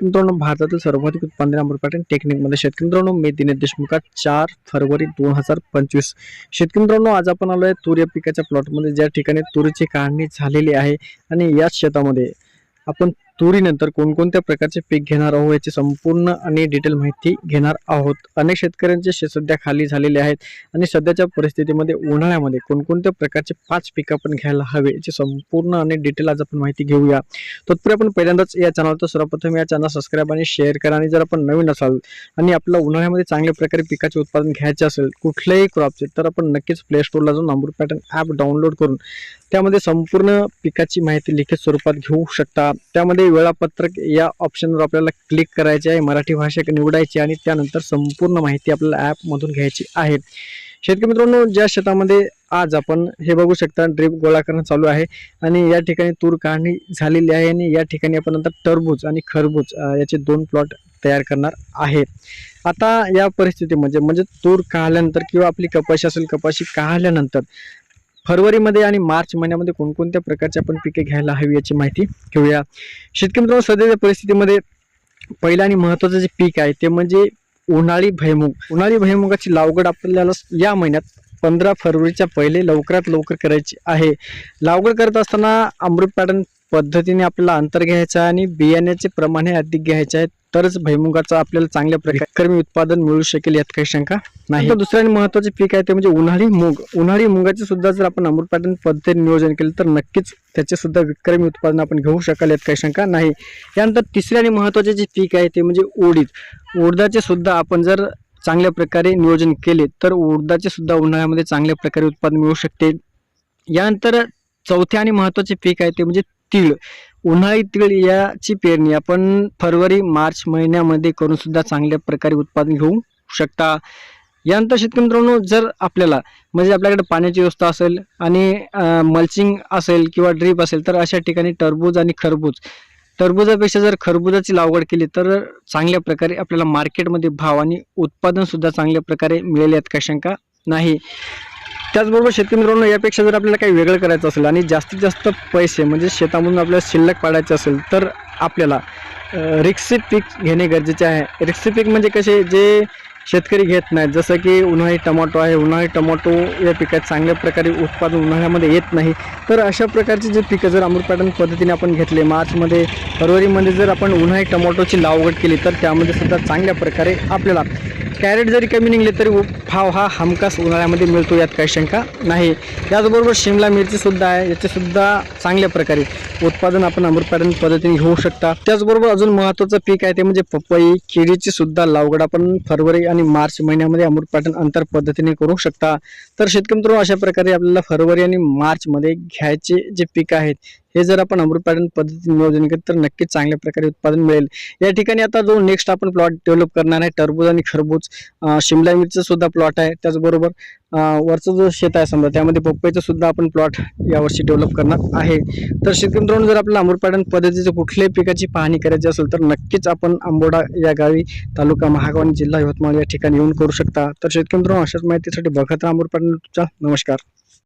मित्रांनो भारतातील सर्वाधिक उत्पादन अमृत पॅटर्न टेक्निकमध्ये शेतकरी मित्रांनो मे दिनेश देशमुख चार फरवरी दोन हजार पंचवीस. शेतकरी मित्रांनो आज आपण आलो आहे तूर या पिकाच्या प्लॉटमध्ये ज्या ठिकाणी तुरीची काढणी झालेली आहे आणि याच शेतामध्ये आपण तुरीनंतर कोणकोणत्या प्रकारचे पीक घेणार आहोत याची संपूर्ण आणि डिटेल माहिती घेणार आहोत. अनेक शेतकऱ्यांचे सध्या खाली झालेले आहेत आणि सध्याच्या परिस्थितीमध्ये उन्हाळ्यामध्ये कोणकोणत्या प्रकारचे पाच पीक आपण घ्यायला हवे याची संपूर्ण आणि डिटेल आज आपण माहिती घेऊया. तत्पूर्वी आपण पहिल्यांदाच या चॅनल तर सर्वप्रथम या चॅनल सबस्क्राईब आणि शेअर करा आणि जर आपण नवीन असाल आणि आपल्याला उन्हाळ्यामध्ये चांगल्या प्रकारे पिकाचे उत्पादन घ्यायचे असेल कुठल्याही क्रॉपचे तर आपण नक्कीच प्ले स्टोरला जाऊन अमृत पॅटर्न ॲप डाउनलोड करून त्यामध्ये संपूर्ण पिकाची माहिती लिखित स्वरूपात घेऊ शकता. त्यामध्ये वेळापत्रक या ऑप्शनवर आपल्याला क्लिक करायचे आहे. मराठी भाषा निवडायची आणि त्यानंतर संपूर्ण माहिती आपल्याला ॲपमधून घ्यायची आहे. शेतकरी मित्रांनो ज्या शेतामध्ये आज आपण हे बघू शकता ड्रीप गोळा करणं चालू आहे आणि या ठिकाणी तूर काढणी झालेली आहे आणि या ठिकाणी आपण नंतर टरबूज आणि खरबूज याचे दोन प्लॉट तयार करणार आहे. आता या परिस्थितीमध्ये म्हणजे तूर काढल्यानंतर किंवा आपली कपाशी असेल कपाशी काढल्यानंतर फरवरीमध्ये आणि मार्च महिन्यामध्ये कोणकोणत्या प्रकारची आपण पिके घ्यायला हवी याची माहिती घेऊया. शेतकरी मित्रांनो सध्याच्या परिस्थितीमध्ये पहिलं आणि महत्त्वाचं जे पीक आहे ते म्हणजे उन्हाळी भैमुग. उन्हाळी भैमुगाची लागवड आपल्याला या महिन्यात पंधरा फरवरीच्या पहिले लवकरात लवकर करायची आहे. लागवड करत असताना अमृत पॅटर्न पद्धतीने आपल्याला अंतर घ्यायचं आहे आणि बियाण्याचे प्रमाण हे अधिक घ्यायचे आहे. तरच भैमुगाचं आपल्याला चांगल्या प्रकारे उत्पादन मिळू शकेल यात काही शंका नाही. दुसरं आणि महत्त्वाचे पीक आहे ते म्हणजे उन्हाळी मूग. उन्हाळी मुगाचे सुद्धा जर आपण अमृतपाटन पद्धतीने नियोजन केलं तर नक्कीच त्याचे सुद्धा विक्रमी उत्पादन आपण घेऊ शकाल यात काही शंका नाही. यानंतर तिसरे आणि महत्त्वाचे जे पीक आहे ते म्हणजे उडीद. उडदाचे सुद्धा आपण जर चांगल्या प्रकारे नियोजन केले तर उडदाचे सुद्धा उन्हाळ्यामध्ये चांगल्या प्रकारे उत्पादन मिळू शकते. यानंतर चौथे आणि महत्त्वाचे पीक आहे ते म्हणजे तीळ उन्हाळी तीळ याची पेरणी आपण फरवरी मार्च महिन्यामध्ये करून सुद्धा चांगल्या प्रकारे उत्पादन घेऊ शकता. यानंतर शेतकरी मित्रांनो जर आपल्याला म्हणजे आपल्याकडे पाण्याची व्यवस्था असेल आणि मल्चिंग असेल किंवा ड्रीप असेल तर अशा ठिकाणी टरबूज आणि खरबूज. टरबुजापेक्षा जर खरबुजाची लागवड केली तर चांगल्या प्रकारे आपल्याला मार्केटमध्ये भाव आणि उत्पादन सुद्धा चांगल्या प्रकारे मिळेल यात का शंका नाही. त्याचबरोबर शेतकरी मित्रांनो यापेक्षा जर आपल्याला काही वेगळं करायचं असेल आणि जास्तीत जास्त पैसे म्हणजे शेतामधून आपल्याला शिल्लक पाडायचे असेल तर आपल्याला रिक्सित पीक घेणे गरजेचे आहे. रिक्सित पीक म्हणजे कसे जे शेतकरी घेत नाहीत जसं की उन्हाळी टमाटो आहे उन्हाळी टमाटो या पिकात चांगल्या प्रकारे उत्पादन उन्हाळ्यामध्ये येत नाही. तर अशा प्रकारचे जे पिकं जर अमृत पद्धतीने आपण घेतले मार्चमध्ये फरवरीमध्ये जर आपण उन्हाळी टमाटोची लागवड केली तर त्यामध्ये सुद्धा चांगल्या प्रकारे आपल्याला कॅरेट जरी कमी निघले तरी भाव हा हमखास उन्हाळ्यामध्ये मिळतो यात काही शंका नाही. त्याचबरोबर शिमला मिरचीसुद्धा आहे याचेसुद्धा चांगल्या प्रकारे उत्पादन आपण अमृत पद्धतीने घेऊ शकता. त्याचबरोबर अजून महत्त्वाचं पीक आहे ते म्हणजे पपई केळीची सुद्धा लावगड आपण फरवरी आणि मार्च महिन्यामध्ये अमृतपाटन अंतर पद्धतीने करू शकता. तर शेतकरी मित्रांनो अशा प्रकारे आपल्याला फरवरी आणि मार्चमध्ये घ्यायचे जे पीक आहेत हे जर आपण अमृत पॅटर्न पद्धतीने नियोजन केलं तर नक्कीच चांगल्या प्रकारे उत्पादन मिळेल. या ठिकाणी आता जो नेक्स्ट आपण प्लॉट डेव्हलप करणार आहे टरबूज आणि खरबूज शिमला मिरचं सुद्धा प्लॉट आहे. त्याचबरोबर वरचं जो शेत आहे समजा त्यामध्ये पपईचं सुद्धा आपण प्लॉट यावर्षी डेव्हलप करणार आहे. तर शेतकरी मित्रांनो जर आपल्याला अमृत पद्धतीचं कुठल्याही पिकाची पाहणी करायची असेल तर नक्कीच आपण आंबोडा या गावी तालुका महागाव आणि जिल्हा यवतमाळ या ठिकाणी येऊन करू शकता. तर शेतकरी मित्रांनो अशाच माहितीसाठी बघत राहा अमृत नमस्कार.